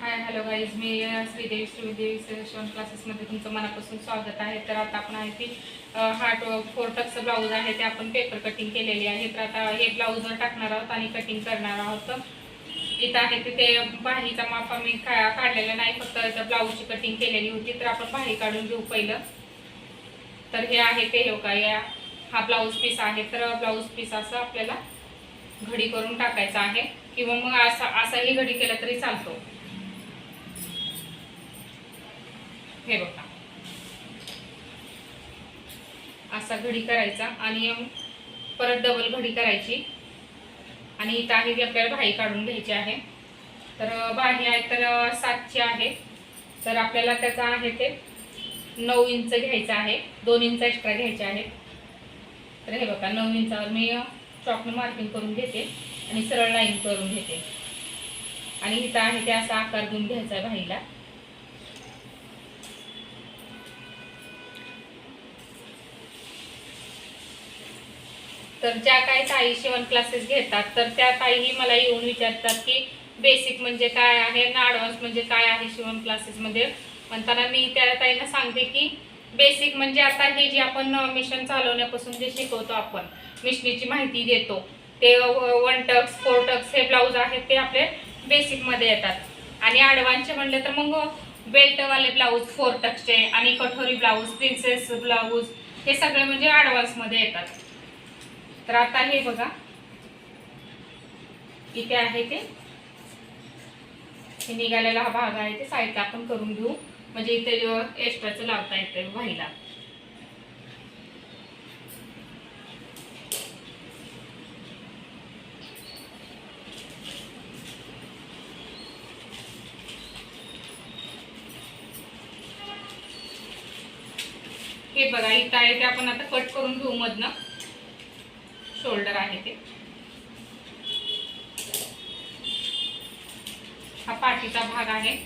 हाय hello guys मी श्रीदेवी श्रीदेवी शिवण क्लासेसमध्ये तुमचं मनापासून स्वागत आहे. तर आता आपण आहे की हार्ट फोर टक्सचं ब्लाऊज आहे ते आपण पेपर कटिंग केलेली आहे. तर आता हे ब्लाऊजवर टाकणार आहोत आणि कटिंग करणार आहोत. इथं आहे तिथे ते बाहीचा माप आम्ही का काढलेला नाही फक्त त्या ब्लाऊजची कटिंग केलेली होती. तर आपण बाही काढून घेऊ पहिलं. तर हे आहे ते हे का या हा ब्लाऊज पीस आहे. तर ब्लाऊज पीस असं आपल्याला घडी करून टाकायचा आहे. किंवा मग असा असाही घडी केला तरी चालतो. हे बघा. असा घडी करायचा आणि परत डबल घडी करायची. आणि इथं आहे ती आपल्याला बाही काढून घ्यायची आहे. तर बाही आहे तर सातची आहे. तर आपल्याला त्याचा आहे ते नऊ इंच घ्यायचं आहे. दोन इंच एक्स्ट्रा घ्यायचे आहे तर हे बघा नऊ इंचावर मी चॉकनं मार्किंग करून घेते आणि सरळ लाईन करून घेते. आणि इथं आहे ते असा आकार देऊन घ्यायचा आहे भाईला. तर ज्या काही ताई शिवण क्लासेस घेतात तर त्या ताईही मला येऊन विचारतात की बेसिक म्हणजे काय आहे ना ॲडव्हान्स म्हणजे काय आहे शिवण क्लासेसमध्ये म्हणताना मी त्या ताईंना सांगते की बेसिक म्हणजे आता हे जे आपण मिशन चालवण्यापासून जे शिकवतो आपण मिशनीची माहिती देतो ते वन टक्स फोर टक्स हे ब्लाऊज आहेत ते आपले बेसिकमध्ये येतात. आणि ॲडव्हान्सचे म्हणले तर मग बेल्टवाले ब्लाऊज फोर टक्सचे आणि कठोरी ब्लाऊज प्रिन्सेस ब्लाऊज हे सगळे म्हणजे ॲडव्हान्समध्ये येतात. तर आता हे बघा. इथे आहे ते. हे निघालेला हा भाग आहे ते साईडला आपण करून घेऊ. म्हणजे इथे एक्स्ट्राचं लावता येतं व्हायला हे बघा इथं आहे ते आपण आता कट करून घेऊ मधनं. शोल्डर आहे ते. हा पाठीचा भाग आहे.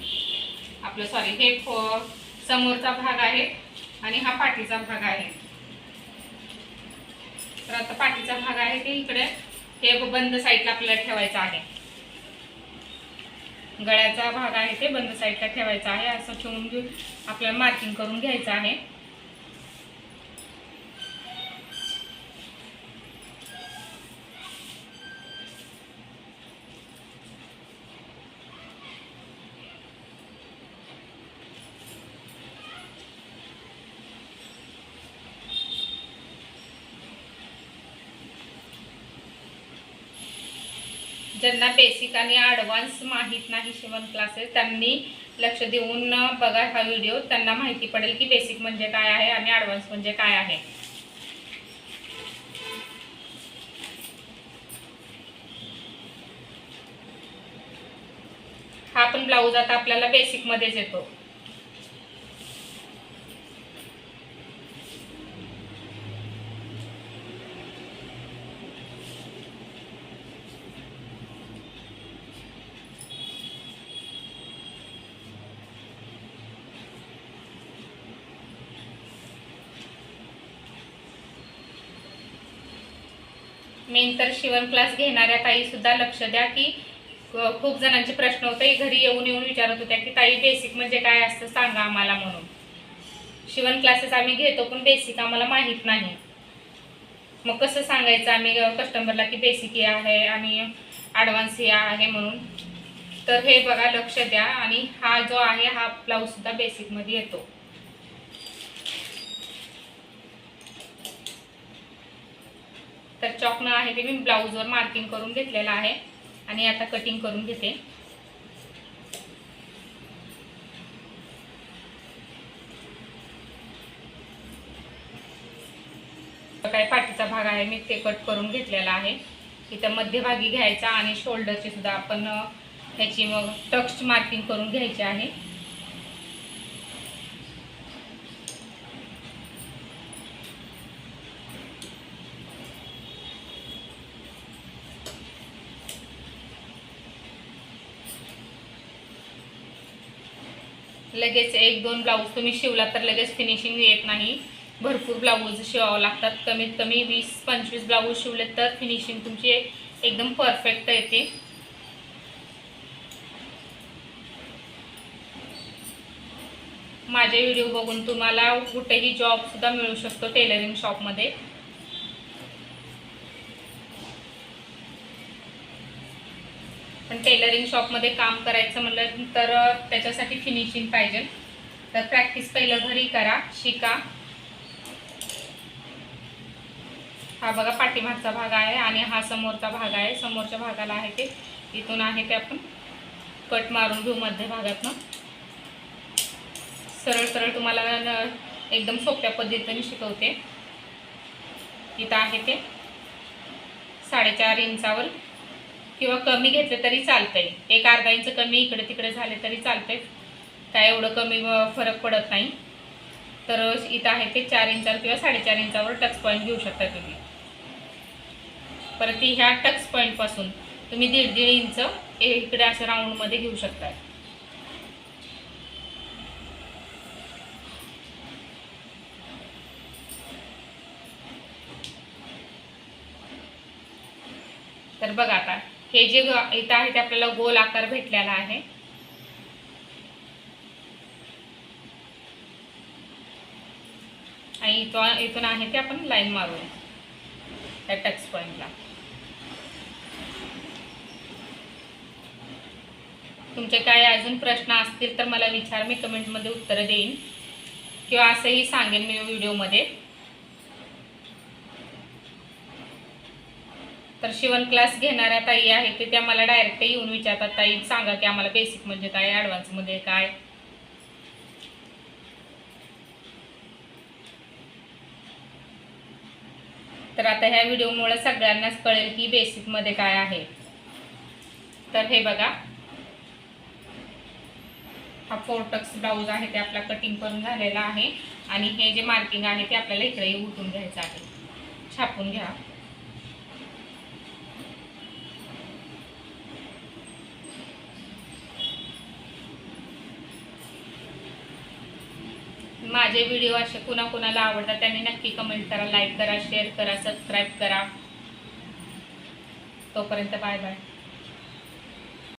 आपलं सॉरी हे समोरचा भाग आहे आणि हा पाठीचा भाग आहे. तर आता पाठीचा भाग आहे ते इकडे. हे बंद साईडला आपल्याला ठेवायचा आहे. गळ्याचा भाग आहे ते बंद साईडला ठेवायचा आहे. असं ठेवून घेऊन आपल्याला मार्किंग करून घ्यायचं आहे. ज्यांना बेसिक आणि ॲडव्हान्स माहीत नाही शिवण क्लासेस त्यांनी लक्ष देऊन बघा हा व्हिडिओ त्यांना माहिती पडेल की बेसिक म्हणजे काय आहे आणि ॲडव्हान्स म्हणजे काय आहे. हा पण ब्लाऊज आता आपल्याला बेसिकमध्येच येतो. मेन तर शिवण क्लास घेणाऱ्या ताईसुद्धा लक्ष द्या की खूप जणांचे प्रश्न होते. घरी येऊन येऊन विचारत होत्या की ताई बेसिक म्हणजे काय असतं? सांगा आम्हाला म्हणून. शिवण क्लासेस आम्ही घेतो पण बेसिक आम्हाला माहीत नाही. मग कसं सांगायचं आम्ही कस्टमरला की बेसिक हे आहे आणि ॲडव्हान्स हे आहे म्हणून. तर हे बघा लक्ष द्या. आणि हा जो आहे हा ब्लाऊजसुद्धा बेसिकमध्ये येतो. चॉकनं आहे ते मी ब्लाऊजवर मार्किंग करून घेतलेलं आहे. आणि आता कटिंग करून घेते. काय पाठीचा भाग आहे मी ते कट करून घेतलेला आहे. इथं मध्यभागी घ्यायचा आणि शोल्डरची सुद्धा आपण ह्याची मग टक्स मार्किंग करून घ्यायची आहे. लगेच एक दोन ब्लाऊज तुम्ही शिवला तर लगेच फिनिशिंग येत नाही. भरपूर ब्लाऊज शिवावं लागतात. कमीत कमी वीस पंचवीस ब्लाऊज शिवले तर फिनिशिंग तुमची एकदम परफेक्ट येते. माझे व्हिडिओ बघून तुम्हाला कुठेही जॉबसुद्धा मिळू शकतो टेलरिंग शॉपमध्ये पण टेलरिंग शॉपमध्ये काम करायचं म्हणलं तर त्याच्यासाठी फिनिशिंग पाहिजे. तर प्रॅक्टिस पहिलं घरी करा शिका. हा बघा पाठीमागचा भाग आहे आणि हा समोरचा भाग आहे. समोरच्या भागाला आहे ते. इथून आहे ते आपण कट मारून घेऊ मध्य भागातनं. सरळ सरळ तुम्हाला एकदम सोप्या पद्धतीने शिकवते. इथं आहे ते. साडेचार इंचावर किंवा कमी घेतले तरी चालतंय. एक अर्धा इंच कमी इकडे तिकडे झाले तरी चालतंय. काय एवढं कमी फरक पडत नाही. तर इथं आहे ते चार इंचावर किंवा साडेचार इंचावर टच पॉईंट घेऊ शकता तुम्ही. परत ती ह्या टच पॉईंटपासून तुम्ही दीड दीड इंच इकडे असं राऊंडमध्ये घेऊ शकता. तर बघा आता हे जे ग- इथं आहे ते आपल्याला गोल आकार भेटलेला आहे. आणि इथं इथून आहे ते आपण लाईन मारूया त्या टच पॉईंटला. तुमचे काय अजून प्रश्न असतील तर मला विचार मी कमेंटमध्ये उत्तरं देईन. किंवा असंही सांगेन मी व्हिडिओमध्ये. तर शिवण क्लास घेणाऱ्या ताई आहेत ते त्या मला डायरेक्ट येऊन विचारतात ताई सांगा की आम्हाला बेसिक म्हणजे काय ॲडव्हान्समध्ये काय? तर आता ह्या व्हिडिओमुळे सगळ्यांनाच कळेल की बेसिकमध्ये काय आहे. तर हे बघा. हा फोरटक्स ब्लाऊज आहे ते आपला कटिंग करून झालेला आहे. आणि हे जे मार्किंग आहे ते आपल्याला इकडेही उठून घ्यायचं आहे. छापून घ्या. माझे व्हिडिओ असे कुणा कुणाला आवडतात त्यांनी नक्की कमेंट करा लाईक करा शेअर करा सबस्क्राईब करा. तोपर्यंत बाय बाय